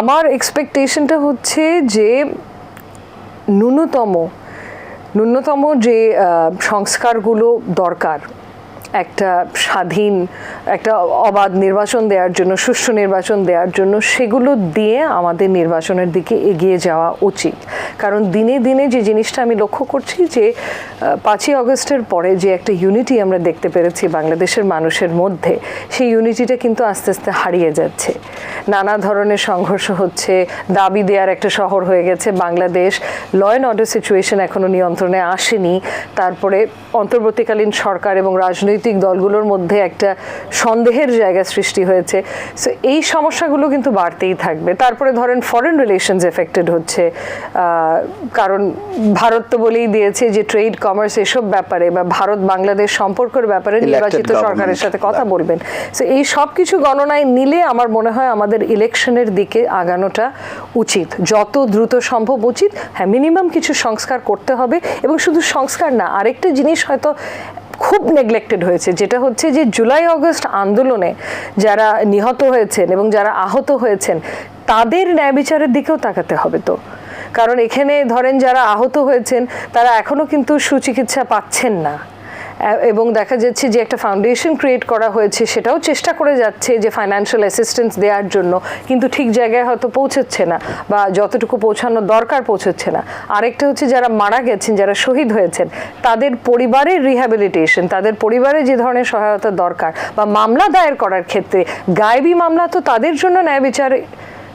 আমার এক্সপেকটেশনটা হচ্ছে যে ন্যূনতম ন্যূনতম যে সংস্কারগুলো দরকার, একটা স্বাধীন, একটা অবাধ নির্বাচন দেওয়ার জন্য, সুষ্ঠু নির্বাচন দেওয়ার জন্য, সেগুলো দিয়ে আমাদের নির্বাচনের দিকে এগিয়ে যাওয়া উচিত। কারণ দিনে দিনে যে জিনিসটা আমি লক্ষ্য করছি যে পাঁচই অগস্টের পরে যে একটা ইউনিটি আমরা দেখতে পেরেছি বাংলাদেশের মানুষের মধ্যে, সেই ইউনিটিটা কিন্তু আস্তে আস্তে হারিয়ে যাচ্ছে। নানা ধরনের সংঘর্ষ হচ্ছে। দাবি দেওয়ার একটা শহর হয়ে গেছে Bangladesh. Law and order situation এখনও নিয়ন্ত্রণে আসেনি। তারপরে অন্তর্বর্তীকালীন সরকার এবং রাজনৈতিক দলগুলোর মধ্যে একটা সন্দেহের জায়গা সৃষ্টি হয়েছে। সো এই সমস্যাগুলো কিন্তু বাড়তেই থাকবে। তারপরে ধরেন ফরেন রিলেশনস এফেক্টেড হচ্ছে। কারণ ভারত তো বলেই দিয়েছে যে ট্রেড কমার্স এসব ব্যাপারে বা ভারত বাংলাদেশ সম্পর্কের ব্যাপারে নির্বাচিত সরকারের সাথে কথা বলবেন। সো এই সব কিছু গণনায় নিলে আমার মনে হয় আমাদের ইলেকশনের দিকে আগানোটা উচিত। যত দ্রুত সম্ভব উচিত হ্যাঁ মিনিমাম কিছু সংস্কার করতে হবে এবং শুধু সংস্কার না, আরেকটা জিনিস হয়তো খুব নেগলেক্টেড হয়েছে, যেটা হচ্ছে যে জুলাই, অগস্ট আন্দোলনে যারা নিহত হয়েছেন এবং যারা আহত হয়েছেন, তাদের ন্যায় বিচারের দিকেও তাকাতে হবে তো। কারণ এখানে ধরেন যারা আহত হয়েছেন, তারা এখনও কিন্তু সুচিকিৎসা পাচ্ছেন না। এবং দেখা যাচ্ছে যে একটা ফাউন্ডেশন ক্রিয়েট করা হয়েছে, সেটাও চেষ্টা করে যাচ্ছে যে ফাইন্যান্সিয়াল অ্যাসিস্ট্যান্স দেওয়ার জন্য। কিন্তু ঠিক জায়গায় হয়তো পৌঁছচ্ছে না বা যতটুকু পৌঁছানো দরকার পৌঁছচ্ছে না। আরেকটা হচ্ছে যারা মারা গেছেন, যারা শহীদ হয়েছেন, তাদের পরিবারের রিহ্যাবিলিটেশন তাদের পরিবারে যে ধরনের সহায়তা দরকার বা মামলা দায়ের করার ক্ষেত্রে, গায়েবী মামলা তো তাদের জন্য ন্যায় বিচার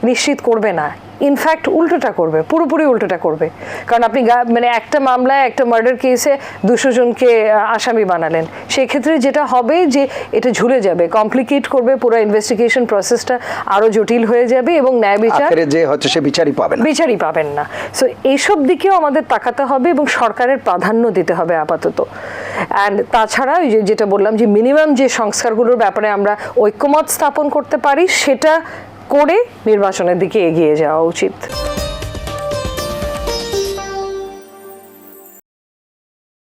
নিশ্চিত করবে না। ইনফ্যাক্ট উল্টোটা করবে পুরোপুরি উল্টোটা করবে। কারণ আপনি মানে একটা মামলায় একটা মার্ডার কেসে দুশো জনকে আসামি বানালেন। সেক্ষেত্রে যেটা হবে যে এটা ঝুলে যাবে কমপ্লিকেট করবে পুরো ইনভেস্টিগেশন প্রসেসটা আরও জটিল হয়ে যাবে এবং ন্যায় বিচার যে হচ্ছে সে বিচারই পাবেন বিচারই পাবেন না। সো এইসব দিকেও আমাদের তাকাতে হবে এবং সরকারের প্রাধান্য দিতে হবে আপাতত। অ্যান্ড তাছাড়া ওই যেটা বললাম যে মিনিমাম যে সংস্কারগুলোর ব্যাপারে আমরা ঐক্যমত স্থাপন করতে পারি সেটা করে নির্বাচনের দিকে এগিয়ে যাওয়া উচিত।